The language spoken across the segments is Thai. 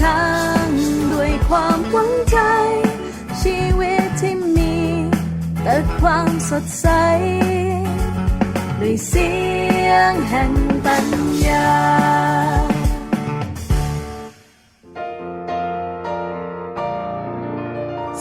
ทางด้วยความหวังใจ ชีวิตที่มี แต่ความสดใส ด้วยเสียงแห่งปัญญา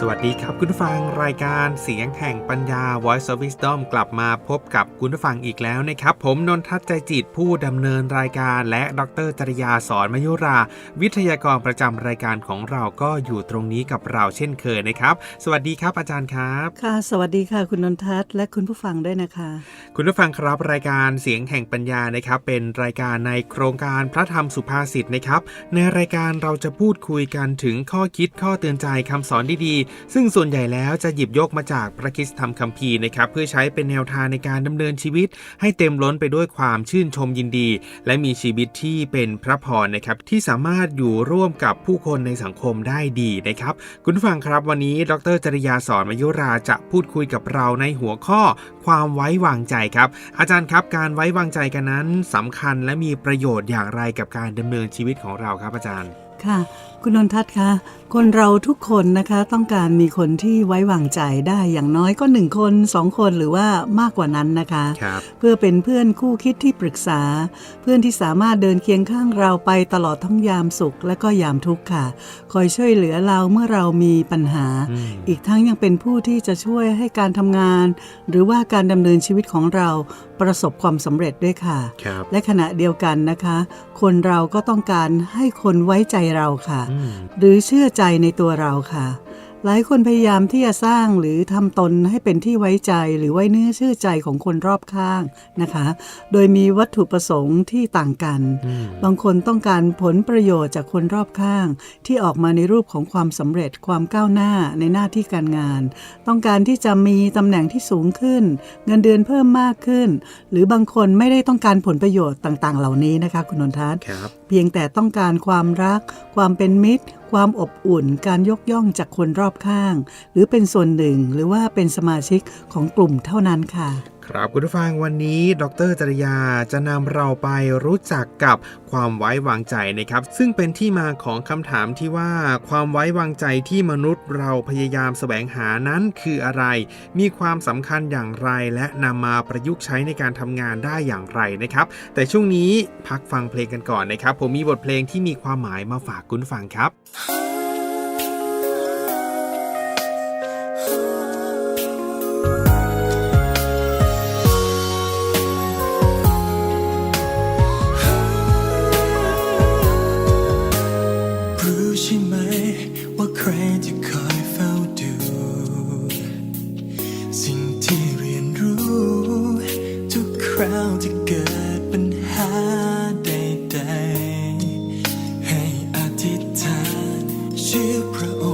สวัสดีครับคุณผู้ฟังรายการเสียงแห่งปัญญา Voice of Wisdom กลับมาพบกับคุณผู้ฟังอีกแล้วนะครับ ผมนนทัศน์ใจจิตผู้ดำเนินรายการและดรจริยาสอนมยุรา วิทยากรประจำรายการของเราก็อยู่ตรงนี้กับเราเช่นเคยนะครับ สวัสดีครับอาจารย์ครับ ค่ะ สวัสดีค่ะคุณนนทัศน์และคุณผู้ฟังด้วยนะคะ คุณผู้ฟังครับรายการเสียงแห่งปัญญานะครับ เป็นรายการในโครงการพระธรรมสุภาษิตนะครับ ในรายการเราจะพูดคุยกันถึงข้อคิดข้อเตือนใจคำสอนดีๆซึ่งส่วนใหญ่แล้วจะหยิบยกมาจากพระคิสธรรมคัมภีร์นะครับเพื่อใช้เป็นแนวทางในการดำเนินชีวิต ให้เต็มล้นไปด้วยความชื่นชมยินดี และมีชีวิตที่เป็นพระพรนะครับที่สามารถอยู่ร่วมกับผู้คนในสังคมได้ดีนะครับคุณฟังครับวันนี้ ดรจริยาสอนมยุราจะพูดคุยกับเราในหัวข้อความไว้วางใจครับ อาจารย์ครับการไว้วางใจกันนั้นสำคัญและมีประโยชน์อย่างไรกับการดำเนินชีวิตของเราครับอาจารย์ค่ะ คุณนนทัศน์คะ คนเราทุกคนนะคะต้องการมีคนที่ไว้วางใจได้อย่างน้อยก็หนึ่งคนสองคนหรือว่ามากกว่านั้นนะคะครับเพื่อเป็นเพื่อนคู่คิดที่ปรึกษา เพื่อนที่สามารถเดินเคียงข้างเราไปตลอดทั้งยามสุขและก็ยามทุกข์ค่ะ คอยช่วยเหลือเราเมื่อเรามีปัญหาอืมอีกทั้งยังเป็นผู้ที่จะช่วยให้การทำงาน หรือว่าการดำเนินชีวิตของเราประสบความสำเร็จด้วยค่ะครับและขณะเดียวกันนะคะ คนเราก็ต้องการให้คนไว้ใจเราค่ะอืมหรือเชื่อใจในตัวเราค่ะ หลายคนพยายามที่จะสร้างหรือทำตนให้เป็นที่ไว้ใจหรือไว้เนื้อเชื่อใจของคนรอบข้างนะคะ โดยมีวัตถุประสงค์ที่ต่างกันอืมบางคนต้องการผลประโยชน์จากคนรอบข้าง ที่ออกมาในรูปของความสำเร็จความก้าวหน้าในหน้าที่การงาน ต้องการที่จะมีตำแหน่งที่สูงขึ้น เงินเดือนเพิ่มมากขึ้น หรือบางคนไม่ได้ต้องการผลประโยชน์ต่าง ๆ เหล่านี้นะคะ คุณนนทัศน์ครับเพียงแต่ต้องการความรัก ความเป็นมิตร ความอบอุ่น การยกย่องจากคนรอบข้าง หรือเป็นส่วนหนึ่งหรือว่าเป็นสมาชิกของกลุ่มเท่านั้นค่ะ ครับคุณผู้ฟังวันนี้ ดรจริยาจะนำเราไปรู้จักกับความไว้วางใจนะครับ ซึ่งเป็นที่มาของคำถามที่ว่า ความไว้วางใจที่มนุษย์เราพยายามแสวงหานั้นคืออะไร มีความสำคัญอย่างไร และนำมาประยุกต์ใช้ในการทำงานได้อย่างไรนะครับ แต่ช่วงนี้พักฟังเพลงกันก่อนนะครับ ผมมีบทเพลงที่มีความหมายมาฝากคุณฟังครับ พระองค์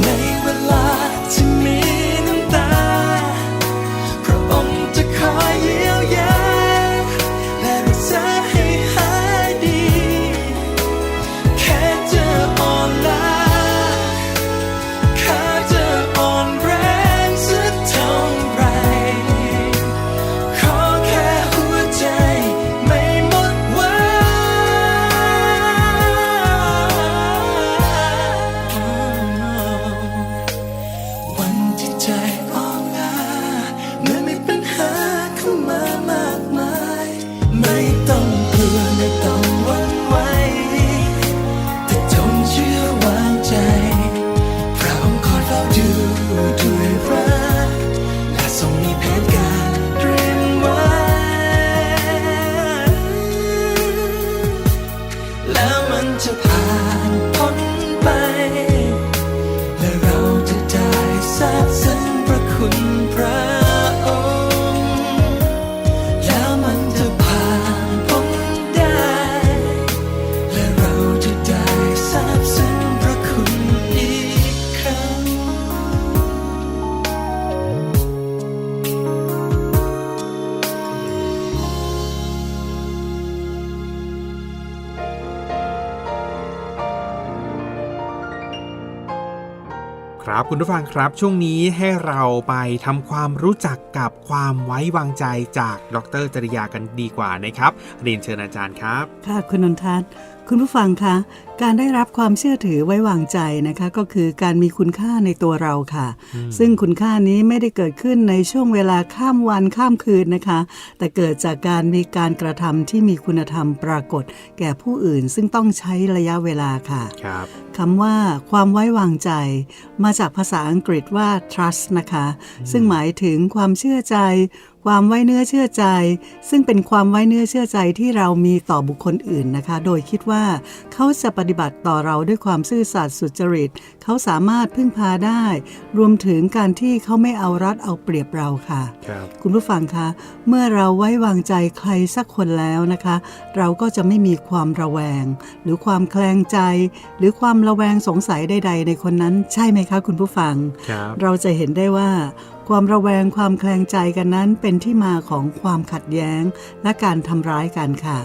อ คุณผู้ฟังครับ ช่วงนี้ให้เราไปทำความรู้จักกับความไว้วางใจจากดรจริยากันดีกว่านะครับเรียนเชิญอาจารย์ครับ ค่ะคุณนนทัศน์คุณผู้ฟังคะ การได้รับความเชื่อถือไว้วางใจนะคะก็คือการมีคุณค่าในตัวเราค่ะ ซึ่งคุณค่านี้ไม่ได้เกิดขึ้นในช่วงเวลาข้ามวันข้ามคืนนะคะ แต่เกิดจากการมีการกระทำที่มีคุณธรรมปรากฏ แก่ผู้อื่นซึ่งต้องใช้ระยะเวลาค่ะครับคำว่าความไว้วางใจ มาจากภาษาอังกฤษว่า trust นะคะ ซึ่งหมายถึงความเชื่อใจ ความไว้เนื้อเชื่อใจ ซึ่งเป็นความไว้เนื้อเชื่อใจที่เรามีต่อบุคคลอื่นนะคะ โดยคิดว่าเขาจะปฏิบัติต่อเราด้วยความซื่อสัตย์สุจริต เขาสามารถพึ่งพาได้ รวมถึงการที่เขาไม่เอารัดเอาเปรียบเราค่ะครับคุณผู้ฟังคะ เมื่อเราไว้วางใจใครสักคนแล้วนะคะ เราก็จะไม่มีความระแวง หรือความแคลงใจ หรือความระแวงสงสัยใด ๆ ในคนนั้น ใช่ไหมคะ คุณผู้ฟังครับเราจะเห็นได้ว่า ความระแวงความแคลงใจกันนั้นเป็นที่มาของความขัดแย้งและการทำร้ายกันค่ะ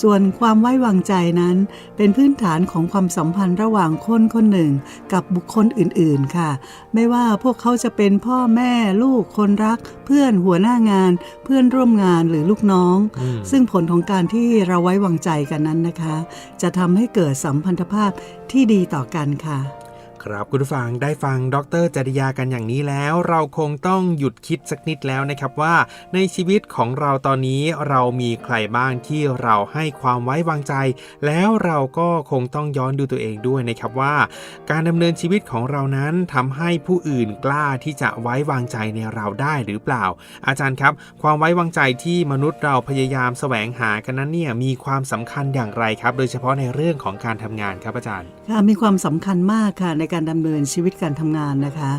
ส่วนความไว้วางใจนั้น เป็นพื้นฐานของความสัมพันธ์ระหว่างคนคนหนึ่ง กับบุคคลอื่นๆค่ะ ไม่ว่าพวกเขาจะเป็นพ่อแม่ลูกคนรัก เพื่อนหัวหน้างาน เพื่อนร่วมงานหรือลูกน้องอืมซึ่งผลของการที่เราไว้วางใจกันนั้นนะคะ จะทำให้เกิดสัมพันธภาพที่ดีต่อกันค่ะ ครับคุณผู้ฟังได้ฟังดรจริยากันอย่างนี้แล้ว เราคงต้องหยุดคิดสักนิดแล้วนะครับว่า ในชีวิตของเราตอนนี้เรามีใครบ้างที่เราให้ความไว้วางใจ แล้วเราก็คงต้องย้อนดูตัวเองด้วยนะครับว่า การดำเนินชีวิตของเรานั้นทำให้ผู้อื่นกล้าที่จะไว้วางใจในเราได้หรือเปล่า อาจารย์ครับ ความไว้วางใจที่มนุษย์เราพยายามแสวงหากันนั้นเนี่ยมีความสำคัญอย่างไรครับ โดยเฉพาะในเรื่องของการทำงานครับอาจารย์ค่ะมีความสำคัญมากค่ะในการดำเนินชีวิตการทำงานนะคะ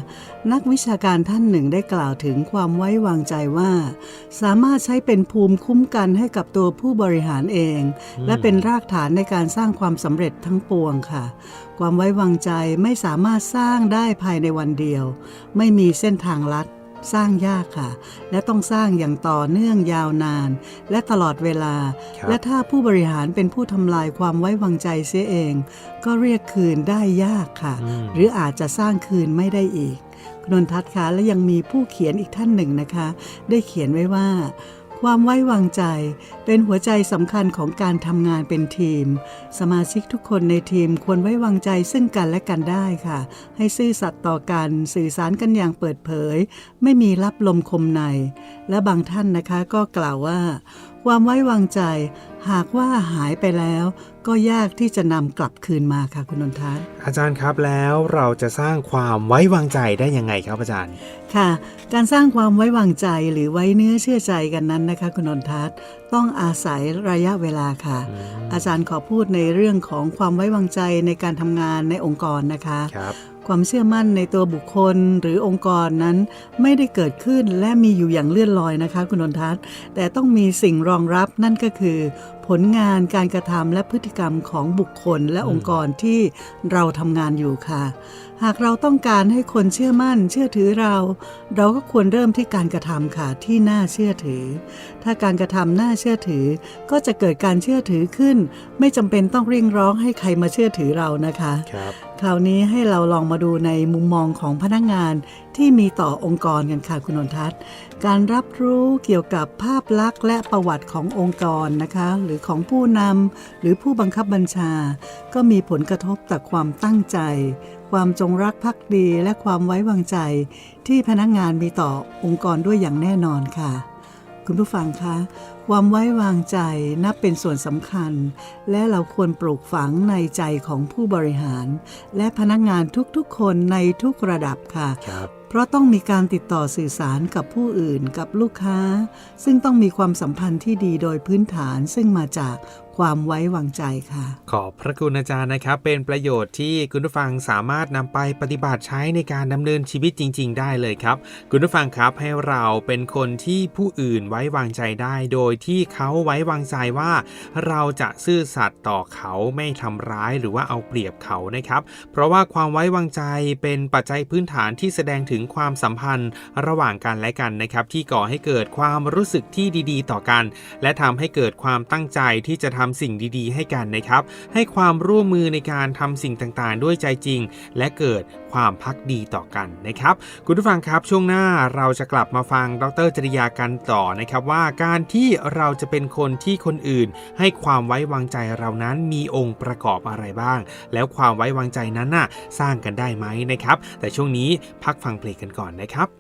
นักวิชาการท่านหนึ่งได้กล่าวถึงความไว้วางใจว่า สามารถใช้เป็นภูมิคุ้มกันให้กับตัวผู้บริหารเองอืมและเป็นรากฐานในการสร้างความสำเร็จทั้งปวงค่ะ ความไว้วางใจไม่สามารถสร้างได้ภายในวันเดียว ไม่มีเส้นทางลัด สร้างยากค่ะ และต้องสร้างอย่างต่อเนื่องยาวนาน และตลอดเวลาครับและถ้าผู้บริหารเป็นผู้ทำลายความไว้วางใจเสียเอง ก็เรียกคืนได้ยากค่ะอืมหรืออาจจะสร้างคืนไม่ได้อีกคุณนนทัศน์คะและยังมีผู้เขียนอีกท่านหนึ่งนะคะ ได้เขียนไว้ว่า ความไว้วางใจเป็นหัวใจสำคัญของการทำงานเป็นทีม สมาชิกทุกคนในทีมควรไว้วางใจซึ่งกันและกันได้ค่ะ ให้ซื่อสัตย์ต่อกันสื่อสารกันอย่างเปิดเผย ไม่มีลับลมคมใน และบางท่านนะคะก็กล่าวว่า ความไว้วางใจ หากว่าหายไปแล้ว ก็ยากที่จะนำกลับคืนมาค่ะคุณนนทัศน์อาจารย์ครับแล้วเราจะสร้างความไว้วางใจได้ยังไงครับอาจารย์ ค่ะ การสร้างความไว้วางใจหรือไว้เนื้อเชื่อใจกันนั้นนะคะ คุณนนทัศน์ต้องอาศัยระยะเวลาค่ะ อาจารย์ขอพูดในเรื่องของความไว้วางใจในการทำงานในองค์กรนะคะครับความเชื่อมั่นในตัวบุคคลหรือองค์กรนั้น ไม่ได้เกิดขึ้นและมีอยู่อย่างเลื่อนลอยนะคะ คุณนนทัศน์แต่ต้องมีสิ่งรองรับนั่นก็คือ ผลงานการกระทำและพฤติกรรมของบุคคลและองค์กรที่เราทำงานอยู่ค่ะ หากเราต้องการให้คนเชื่อมั่น เชื่อถือเรา เราก็ควรเริ่มที่การกระทำค่ะที่น่าเชื่อถือ ถ้าการกระทำน่าเชื่อถือ ก็จะเกิดการเชื่อถือขึ้น ไม่จำเป็นต้องเรียกร้องให้ใครมาเชื่อถือเรานะคะครับคราวนี้ให้เราลองมาดูในมุมมองของพนักงานที่มีต่อองค์กรกันค่ะคุณนนทัศน์ การรับรู้เกี่ยวกับภาพลักษณ์และประวัติขององค์กรนะคะ หรือของผู้นำหรือผู้บังคับบัญชา ก็มีผลกระทบต่อความตั้งใจ ความจงรักภักดีและความไว้วางใจที่พนักงานมีต่อองค์กรด้วยอย่างแน่นอนค่ะ คุณผู้ฟังคะ ความไว้วางใจนับเป็นส่วนสำคัญ และเราควรปลูกฝังในใจของผู้บริหาร และพนักงานทุกๆ คนในทุกระดับค่ะครับเพราะต้องมีการติดต่อสื่อสารกับผู้อื่นกับลูกค้า ซึ่งต้องมีความสัมพันธ์ที่ดีโดยพื้นฐานซึ่งมาจาก ความไว้วางใจค่ะ ขอบพระคุณอาจารย์นะครับ เป็นประโยชน์ที่คุณผู้ฟังสามารถนำไปปฏิบัติใช้ในการดำเนินชีวิตจริง ๆ ได้เลยครับ คุณผู้ฟังครับให้เราเป็นคนที่ผู้อื่นไว้วางใจได้ โดยที่เขาไว้วางใจว่า เราจะซื่อสัตย์ต่อเขาไม่ทำร้ายหรือว่าเอาเปรียบเขานะครับ เพราะว่าความไว้วางใจเป็นปัจจัยพื้นฐานที่แสดงถึงความสัมพันธ์ระหว่างกันและกันนะครับ ที่ก่อให้เกิดความรู้สึกที่ดี ๆ ต่อกัน และทำให้เกิดความตั้งใจที่จะทำสิ่งดีๆ ให้กันนะครับ ให้ความร่วมมือในการทำสิ่งต่างๆ ด้วยใจจริง และเกิดความพักดีต่อกันนะครับ คุณผู้ฟังครับช่วงหน้าเราจะกลับมาฟังดรจริยากันต่อนะครับว่าการที่เราจะเป็นคนที่คนอื่น ให้ความไว้วางใจเรานั้นมีองค์ประกอบอะไรบ้าง แล้วความไว้วางใจนั้นน่ะสร้างกันได้ไหมนะครับ แต่ช่วงนี้พักฟังเพลงกันก่อนนะครับ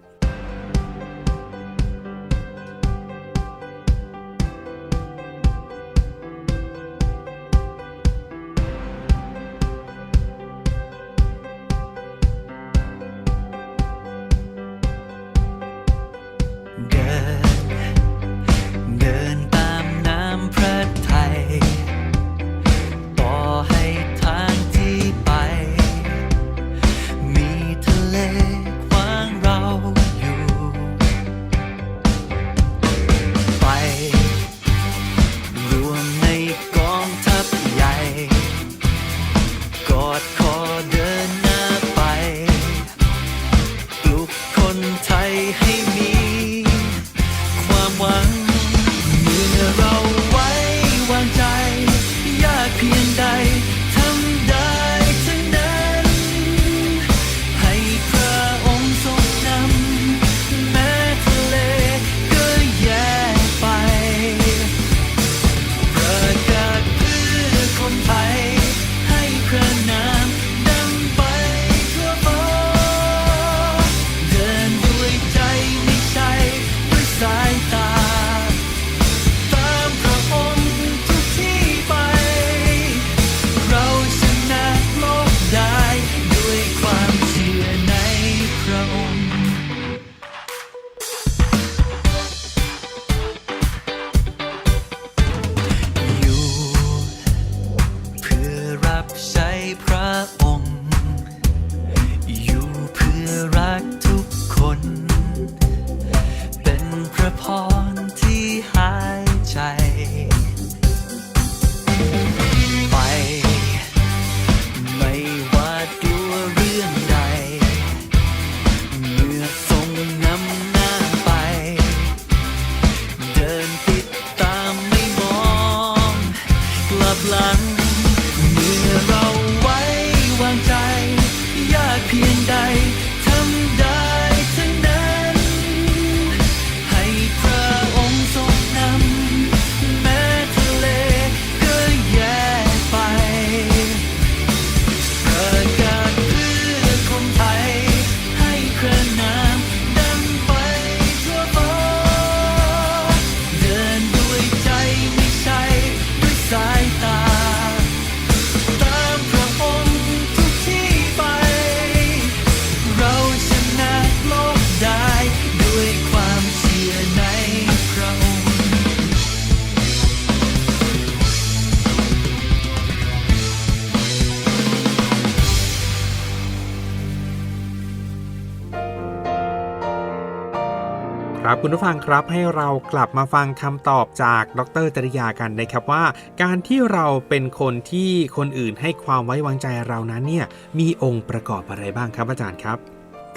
ครับคุณผู้ฟังครับให้เรากลับมาฟังคำตอบจากดรจริยากันนะครับว่า การที่เราเป็นคนที่คนอื่นให้ความไว้วางใจเรานั้นเนี่ยมีองค์ประกอบอะไรบ้างครับอาจารย์ครับ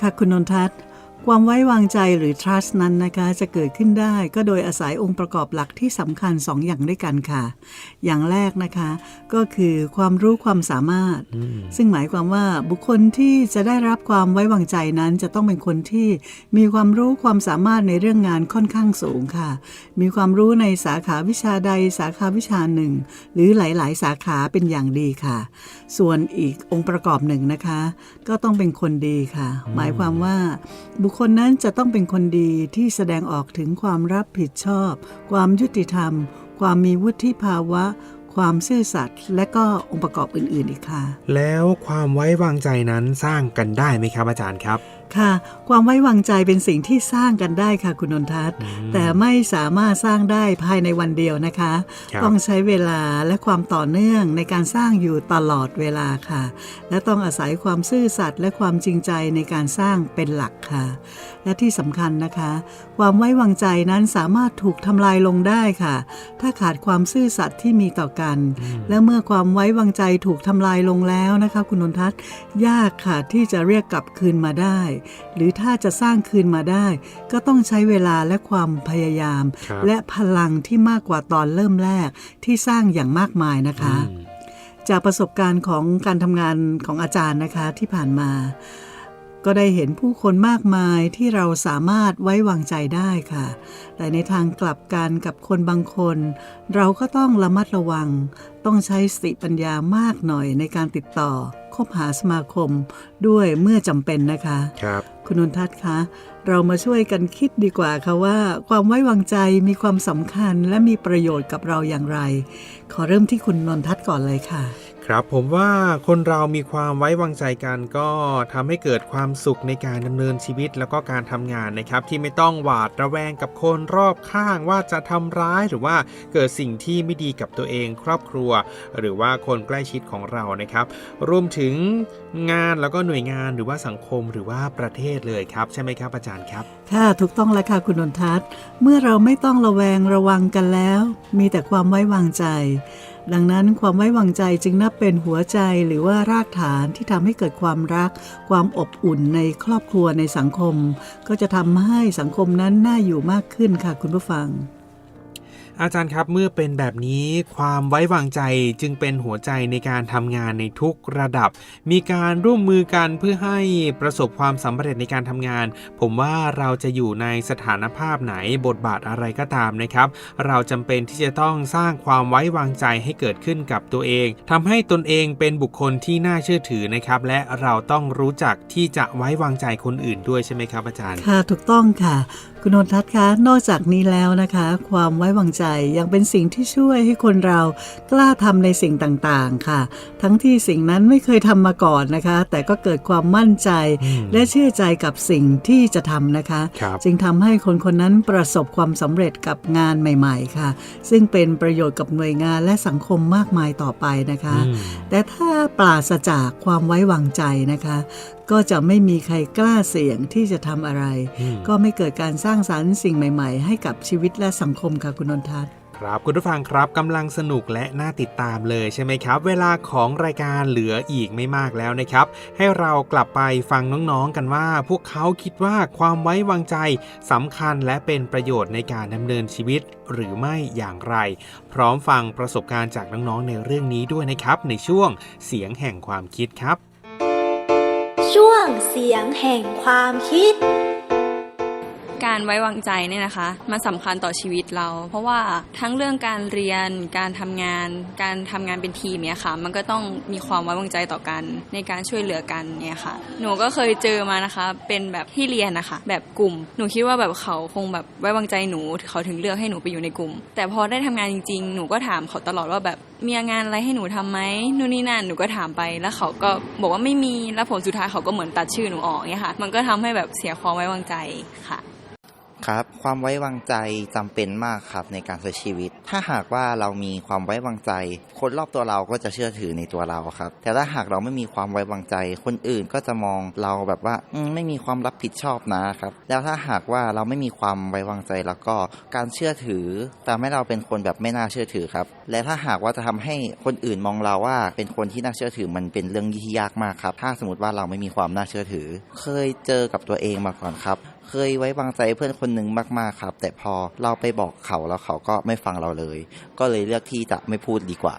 ค่ะคุณนนทัศน์ ความไว้วางใจหรือ trust นั้นนะคะจะเกิดขึ้นได้ก็โดยอาศัยองค์ประกอบหลักที่สำคัญสองอย่างด้วยกันค่ะ อย่างแรกนะคะ ก็คือความรู้ความสามารถอืมซึ่งหมายความว่าบุคคลที่จะได้รับความไว้วางใจนั้น จะต้องเป็นคนที่มีความรู้ความสามารถในเรื่องงานค่อนข้างสูงค่ะ มีความรู้ในสาขาวิชาใดสาขาวิชาหนึ่ง หรือหลาย ๆ สาขาเป็นอย่างดีค่ะ ส่วนอีกองค์ประกอบหนึ่งนะคะ ก็ต้องเป็นคนดีค่ะ หมายความว่าบุคคลนั้นจะต้องเป็นคนดีที่แสดงออกถึงความรับผิดชอบ ความยุติธรรม ความมีวุฒิภาวะ ความซื่อสัตย์และก็องค์ประกอบอื่น ๆ อีกค่ะ แล้วความไว้วางใจนั้นสร้างกันได้ไหมครับอาจารย์ครับ ค่ะ ความไว้วางใจเป็นสิ่งที่สร้างกันได้ค่ะคุณนนทัศน์อืมแต่ไม่สามารถสร้างได้ภายในวันเดียวนะคะครับต้องใช้เวลาและความต่อเนื่องในการสร้างอยู่ตลอดเวลาค่ะ และต้องอาศัยความซื่อสัตย์และความจริงใจในการสร้างเป็นหลักค่ะและที่สำคัญนะคะ ความไว้วางใจนั้นสามารถถูกทำลายลงได้ค่ะ ถ้าขาดความซื่อสัตย์ที่มีต่อกัน และเมื่อความไว้วางใจถูกทำลายลงแล้วนะคะ คุณนนทัศน์ยากค่ะที่จะเรียกกลับคืนมาได้ หรือถ้าจะสร้างคืนมาได้ ก็ต้องใช้เวลาและความพยายามครับและพลังที่มากกว่าตอนเริ่มแรกที่สร้างอย่างมากมายนะคะอืมจากประสบการณ์ของการทำงานของอาจารย์นะคะที่ผ่านมา ก็ได้เห็นผู้คนมากมายที่เราสามารถไว้วางใจได้ค่ะ แต่ในทางกลับกันกับคนบางคน เราก็ต้องระมัดระวัง ต้องใช้สติปัญญามากหน่อยในการติดต่อ คบหาสมาคมด้วยเมื่อจำเป็นนะคะ ครับคุณนนทัศน์คะ เรามาช่วยกันคิดดีกว่าค่ะว่า ความไว้วางใจมีความสำคัญและมีประโยชน์กับเราอย่างไร ขอเริ่มที่คุณนนทัศน์ก่อนเลยค่ะ ครับผมว่าคนเรามีความไว้วางใจกันก็ทำให้เกิดความสุขในการดำเนินชีวิตแล้วก็การทำงานนะครับ ที่ไม่ต้องหวาดระแวงกับคนรอบข้างว่าจะทำร้ายหรือว่าเกิดสิ่งที่ไม่ดีกับตัวเองครอบครัว หรือว่าคนใกล้ชิดของเรานะครับ รวมถึงงานแล้วก็หน่วยงานหรือว่าสังคมหรือว่าประเทศเลยครับ ใช่ไหมครับอาจารย์ครับ ค่ะถูกต้องแล้วค่ะคุณนนทัศน์เมื่อเราไม่ต้องระแวงระวังกันแล้ว มีแต่ความไว้วางใจ ดังนั้นความไว้วางใจจึงนับเป็นหัวใจหรือว่ารากฐานที่ทำให้เกิดความรัก ความอบอุ่นในครอบครัวในสังคม ก็จะทำให้สังคมนั้นน่าอยู่มากขึ้นค่ะคุณผู้ฟัง อาจารย์ครับเมื่อเป็นแบบนี้ความไว้วางใจจึงเป็นหัวใจในการทำงานในทุกระดับ มีการร่วมมือกันเพื่อให้ประสบความสำเร็จในการทำงาน ผมว่าเราจะอยู่ในสถานภาพไหนบทบาทอะไรก็ตามนะครับ เราจำเป็นที่จะต้องสร้างความไว้วางใจให้เกิดขึ้นกับตัวเองทำให้ตนเองเป็นบุคคลที่น่าเชื่อถือนะครับ และเราต้องรู้จักที่จะไว้วางใจคนอื่นด้วยใช่ไหมครับอาจารย์ค่ะถูกต้องค่ะ คุณนนทัศน์คะนอกจากนี้แล้วนะคะ ความไว้วางใจยังเป็นสิ่งที่ช่วยให้คนเรากล้าทำในสิ่งต่างๆค่ะ ทั้งที่สิ่งนั้นไม่เคยทำมาก่อนนะคะ แต่ก็เกิดความมั่นใจอืมและเชื่อใจกับสิ่งที่จะทำนะคะครับจึงทำให้คนคนนั้นประสบความสำเร็จกับงานใหม่ ๆ ค่ะ ซึ่งเป็นประโยชน์กับหน่วยงานและสังคมมากมายต่อไปนะคะอืมแต่ถ้าปราศจากความไว้วางใจนะคะ ก็จะไม่มีใครกล้าเสี่ยงที่จะทำอะไรอืมก็ไม่เกิดการสร้างสรรค์สิ่งใหม่ ๆ ให้กับชีวิตและสังคมค่ะคุณนนทัศน์ครับคุณผู้ฟังครับกำลังสนุกและน่าติดตามเลยใช่ไหมครับ เวลาของรายการเหลืออีกไม่มากแล้วนะครับ ให้เรากลับไปฟังน้องๆกันว่า พวกเขาคิดว่าความไว้วางใจสำคัญและเป็นประโยชน์ในการดำเนินชีวิตหรือไม่อย่างไร พร้อมฟังประสบการณ์จากน้องๆในเรื่องนี้ด้วยนะครับ ในช่วงเสียงแห่งความคิดครับ ช่วงเสียงแห่งความคิด การไว้วางใจเนี่ยนะคะ มันสำคัญต่อชีวิตเรา เพราะว่าทั้งเรื่องการเรียนการทำงาน การทำงานเป็นทีมเนี่ยค่ะ มันก็ต้องมีความไว้วางใจต่อกัน ในการช่วยเหลือกันเนี่ยค่ะ หนูก็เคยเจอมานะคะ เป็นแบบที่เรียนนะคะ แบบกลุ่ม หนูคิดว่าแบบเขาคงแบบไว้วางใจหนูเขาถึงเลือกให้หนูไปอยู่ในกลุ่ม แต่พอได้ทำงานจริงๆ หนูก็ถามเขาตลอดว่าแบบมีงานอะไรให้หนูทำไหมนู่นนี่นั่นหนูก็ถามไปแล้วเขาก็บอกว่าไม่มีแล้วผลสุดท้ายเขาก็เหมือนตัดชื่อหนูออกเนี่ยค่ะ มันก็ทำให้แบบเสียความไว้วางใจค่ะ ครับ ความไว้วางใจจำเป็นมากครับในการใช้ชีวิต ถ้าหากว่าเรามีความไว้วางใจ คนรอบตัวเราก็จะเชื่อถือในตัวเราครับ แต่ถ้าหากเราไม่มีความไว้วางใจ คนอื่นก็จะมองเราแบบว่าไม่มีความรับผิดชอบนะครับ แล้วถ้าหากว่าเราไม่มีความไว้วางใจแล้วก็การเชื่อถือทำให้เราเป็นคนแบบไม่น่าเชื่อถือครับ และถ้าหากว่าจะทำให้คนอื่นมองเราว่า เป็นคนที่น่าเชื่อถือมันเป็นเรื่องที่ยากมากครับ ถ้าสมมติว่าเราไม่มีความน่าเชื่อถือ เคยเจอกับตัวเองมาก่อนครับ เคยไว้วางใจเพื่อนคนหนึ่งมากๆครับ แต่พอเราไปบอกเขาแล้วเขาก็ไม่ฟังเราเลย ก็เลยเลือกที่จะไม่พูดดีกว่า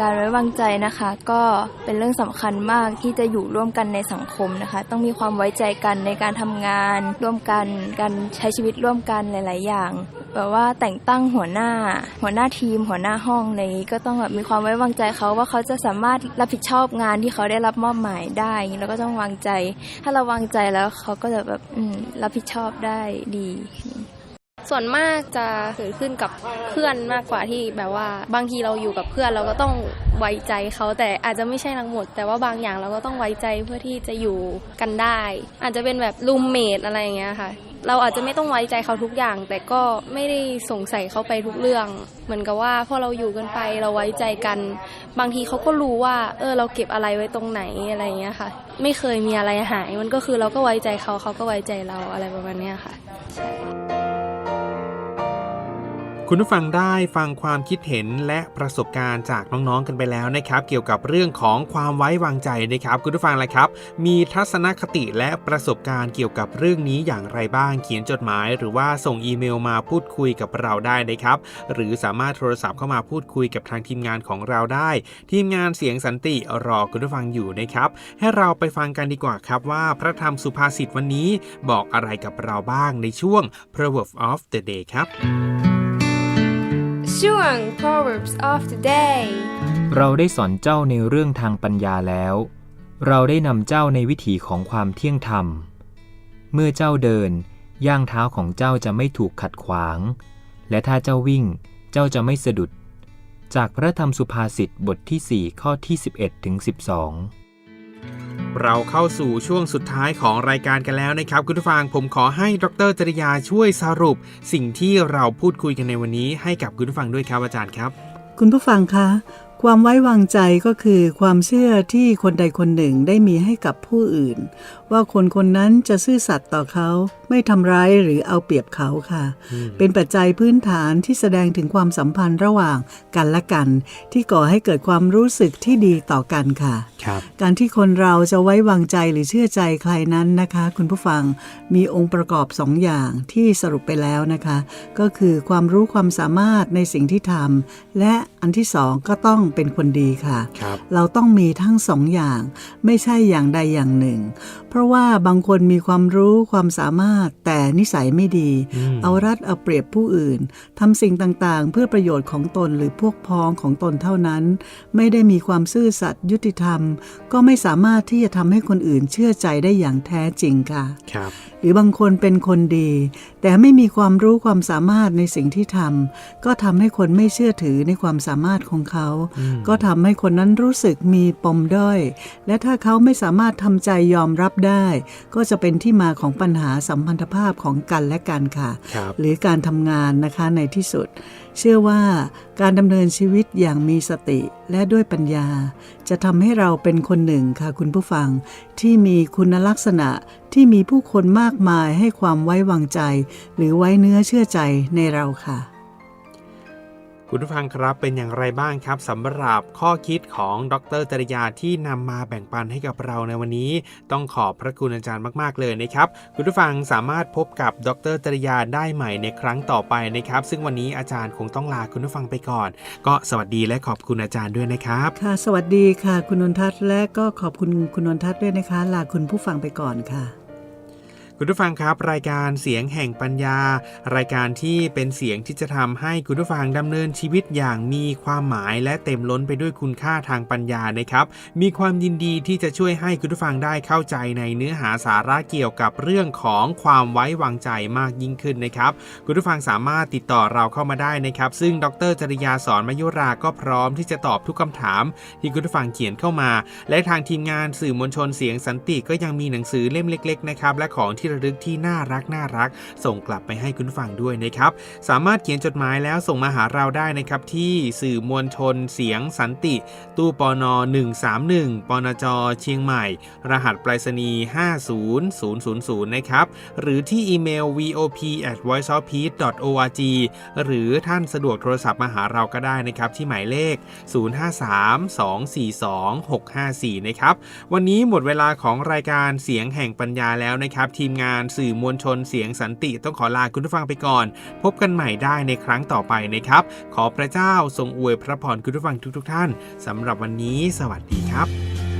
การไว้วางใจนะคะก็เป็นเรื่องสำคัญมากที่จะอยู่ร่วมกันในสังคมนะคะ ต้องมีความไว้ใจกันในการทำงาน ร่วมกันการใช้ชีวิตร่วมกันหลาย ๆ อย่างแบบว่าแต่งตั้งหัวหน้า หัวหน้าทีม หัวหน้าห้องในนี้ก็ต้องแบบมีความไว้วางใจเขาว่าเขาจะสามารถรับผิดชอบงานที่เขาได้รับมอบหมายได้แล้วก็ต้องวางใจ ถ้าเราวางใจแล้วเขาก็จะแบบรับผิดชอบได้ดี ส่วนมากจะเกิดขึ้นกับเพื่อนมากกว่าที่แบบว่าบางทีเราอยู่กับเพื่อนเราก็ต้องไว้ใจเขาแต่อาจจะไม่ใช่ทั้งหมด แต่ว่าบางอย่างเราก็ต้องไว้ใจเพื่อที่จะอยู่กันได้ อาจจะเป็นแบบรูมเมทอะไรอย่างเงี้ยค่ะ เราอาจจะไม่ต้องไว้ใจเขาทุกอย่าง แต่ก็ไม่ได้สงสัยเขาไปทุกเรื่อง เหมือนกับว่าพอเราอยู่กันไปเราไว้ใจกัน บางทีเขาก็รู้ว่า เออเราเก็บอะไรไว้ตรงไหนอะไรอย่างเงี้ยค่ะ ไม่เคยมีอะไรหาย มันก็คือเราก็ไว้ใจเขาเขาก็ไว้ใจเราอะไรประมาณเนี้ยค่ะ คุณผู้ฟังได้ฟังความคิดเห็นและประสบการณ์จากน้องๆกันไปแล้วนะครับ เกี่ยวกับเรื่องของความไว้วางใจนะครับ คุณผู้ฟังละครับ มีทัศนคติและประสบการณ์เกี่ยวกับเรื่องนี้อย่างไรบ้างเขียนจดหมาย หรือว่าส่งอีเมลมาพูดคุยกับเราได้นะครับ หรือสามารถโทรศัพท์เข้ามาพูดคุยกับทางทีมงานของเราได้ ทีมงานเสียงสันติรอคุณผู้ฟังอยู่นะครับ ให้เราไปฟังกันดีกว่าครับว่าพระธรรมสุภาษิตวันนี้บอกอะไรกับเราบ้างในช่วง Proverb of the Day ครับ ช่วง Proverbs of the Day เราได้สอนเจ้าในเรื่องทางปัญญาแล้ว เราได้นำเจ้าในวิถีของความเที่ยงธรรม เมื่อเจ้าเดิน ย่างเท้าของเจ้าจะไม่ถูกขัดขวาง และถ้าเจ้าวิ่ง เจ้าจะไม่สะดุด จากพระธรรมสุภาษิตบทที่ 4 ข้อที่ 11ถึง12 เราเข้าสู่ช่วงสุดท้ายของรายการกันแล้วนะครับ คุณผู้ฟังผมขอให้ดรจริยาช่วยสรุป สิ่งที่เราพูดคุยกันในวันนี้ให้กับคุณผู้ฟังด้วยครับอาจารย์ครับ คุณผู้ฟังคะ ความไว้วางใจก็คือความเชื่อที่คนใดคนหนึ่งได้มีให้กับผู้อื่น ว่าคนคนนั้นจะซื่อสัตย์ต่อเขา ไม่ทำร้ายหรือเอาเปรียบเขาค่ะอืมเป็นปัจจัยพื้นฐานที่แสดงถึงความสัมพันธ์ระหว่างกันและกัน ที่ก่อให้เกิดความรู้สึกที่ดีต่อกันค่ะครับการที่คนเราจะไว้วางใจหรือเชื่อใจใครนั้นนะคะ คุณผู้ฟังมีองค์ประกอบสองอย่างที่สรุปไปแล้วนะคะ ก็คือความรู้ความสามารถในสิ่งที่ทำและอันที่สองก็ต้องเป็นคนดีค่ะครับเราต้องมีทั้งสองอย่าง ไม่ใช่อย่างใดอย่างหนึ่ง เพราะว่าบางคนมีความรู้ความสามารถแต่นิสัยไม่ดีอืมเอารัดเอาเปรียบผู้อื่นทำสิ่งต่างๆ เพื่อประโยชน์ของตนหรือพวกพ้องของตนเท่านั้น ไม่ได้มีความซื่อสัตย์ยุติธรรม ก็ไม่สามารถที่จะทำให้คนอื่นเชื่อใจได้อย่างแท้จริงค่ะครับ หรือบางคนเป็นคนดี แต่ไม่มีความรู้ความสามารถในสิ่งที่ทำก็ทำให้คนไม่เชื่อถือในความสามารถของเขาอืมก็ทำให้คนนั้นรู้สึกมีปมด้อย และถ้าเขาไม่สามารถทำใจยอมรับได้ ก็จะเป็นที่มาของปัญหาสัมพันธภาพของกันและกันค่ะครับหรือการทำงานนะคะในที่สุดเชื่อว่าการดำเนินชีวิตอย่างมีสติและด้วยปัญญา จะทำให้เราเป็นคนหนึ่งค่ะคุณผู้ฟัง ที่มีคุณลักษณะที่มีผู้คนมากมายให้ความไว้วางใจ หรือไว้เนื้อเชื่อใจในเราค่ะ คุณผู้ฟังครับเป็นอย่างไรบ้างครับสำหรับข้อคิดของดรจริยาที่นำมาแบ่งปันให้กับเราในวันนี้ ต้องขอบพระคุณอาจารย์มากๆเลยนะครับ คุณผู้ฟังสามารถพบกับดรจริยาได้ใหม่ในครั้งต่อไปนะครับ ซึ่งวันนี้อาจารย์คงต้องลาคุณผู้ฟังไปก่อน ก็สวัสดีและขอบคุณอาจารย์ด้วยนะครับ ค่ะสวัสดีค่ะ คุณนนทัศน์และก็ขอบคุณคุณนนทัศน์ด้วยนะคะ ลาคุณผู้ฟังไปก่อนค่ะ คุณผู้ฟังครับ รายการเสียงแห่งปัญญา รายการที่เป็นเสียงที่จะทำให้คุณผู้ฟังดำเนินชีวิตอย่างมีความหมายและเต็มล้นไปด้วยคุณค่าทางปัญญานะครับ มีความยินดีที่จะช่วยให้คุณผู้ฟังได้เข้าใจในเนื้อหาสาระเกี่ยวกับเรื่องของความไว้วางใจมากยิ่งขึ้นนะครับ คุณผู้ฟังสามารถติดต่อเราเข้ามาได้นะครับ ซึ่งดรจริยาสอนมยุราก็พร้อมที่จะตอบทุกคำถาม ที่คุณผู้ฟังเขียนเข้ามา และทางทีมงานสื่อมวลชนเสียงสันติก็ยังมีหนังสือเล่มเล็ก ๆ นะครับ และของที่ระลึกที่น่ารักน่ารัก ส่งกลับไปให้คุณฟังด้วยนะครับ สามารถเขียนจดหมายแล้วส่งมาหาเราได้นะครับ ที่สื่อมวลชนเสียงสันติ ตู้ปอน131ปนจเชียงใหม่ รหัสไปรษณีย์50000 นะครับ หรือที่อีเมล vop at voiceofpeace org หรือท่านสะดวกโทรศัพท์มาหาเราก็ได้นะครับ ที่หมายเลข 053-242-654 นะครับ วันนี้หมดเวลาของรายการเสียงแห่งปัญญาแล้วนะครับทีมงานสื่อมวลชนเสียงสันติต้องขอลาคุณผู้ฟังไปก่อน พบกันใหม่ได้ในครั้งต่อไปนะครับ ขอพระเจ้าทรงอวยพระพรคุณผู้ฟังทุกๆท่านสำหรับวันนี้ สวัสดีครับ